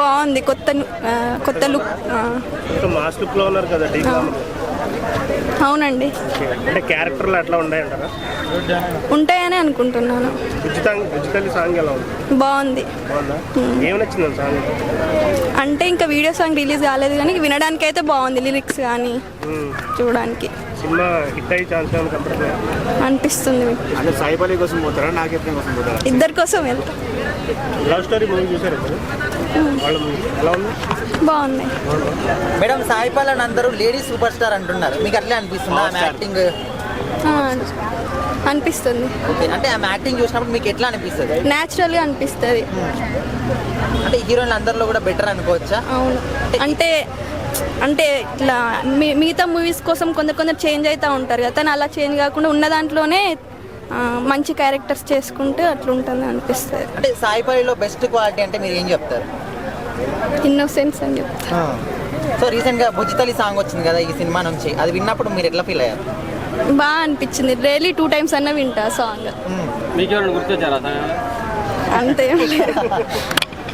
బాగుంది కొత్త కొత్త లుక్ మాస్ లుక్లో ఉన్నారు కదా అవునండి. అంటే క్యారెక్టర్లు అట్లా ఉన్నాయంటారా ఉంటాయని అనుకుంటున్నాను. సాంగ్ ఎలా ఉంది? బాగుంది. సాంగ్? అంటే ఇంకా వీడియో సాంగ్ రిలీజ్ కాలేదు కానీ వినడానికి అయితే బాగుంది లిరిక్స్ కానీ చూడడానికి. సినిమా హిట్ అయ్యే ఛాన్స్ అనిపిస్తుంది. అంటే సాయిబాలి కోసం పోతారా నాగేత్రం కోసం పోతారా? ఇద్దరి కోసం వెళ్తా. లవ్ స్టోరీ మూవీ చూసారు ఎలా ఉంది? బాగుంది. మేడం సాయి పల్లవి అందరూ లేడీ సూపర్ స్టార్ అంటున్నారు. మీకు అట్లే అనిపిస్తుందా ఆమె యాక్టింగ్? ఆ, అనిపిస్తుంది. ఓకే అంటే ఆమె యాక్టింగ్ చూసినప్పుడు మీకు ఎట్లా అనిపిస్తుంది? న్యాచురల్గా అనిపిస్తుంది. అంటే హీరోయిన్లు అందరిలో కూడా బెటర్ అనుకోవచ్చా? అవును. అంటే అంటే ఇట్లా మి- మిగతా మూవీస్ కోసం కొందరు కొందరు చేంజ్ అవుతూ ఉంటారు కదా. తను అలా చేంజ్ కాకుండా ఉన్న దాంట్లోనే మంచి క్యారెక్టర్స్ చేసుకుంటే అట్లా ఉంటుంది అనిపిస్తుంది. అంటే సాయి పల్లిలో బెస్ట్ క్వాలిటీ అంటే మీరు ఏం చెప్తారు? ఇన్నోసెన్స్ అని చెప్తా సో రీసెంట్గా బుజ్జితల్లి సాంగ్ వచ్చింది కదా ఈ సినిమా నుంచి. అది విన్నప్పుడు మీరు ఎట్లా ఫీల్ అయ్యారు? బాగా అనిపించింది. డైలీ టూ టైమ్స్ అన్న వింటా సాంగ్. అంతే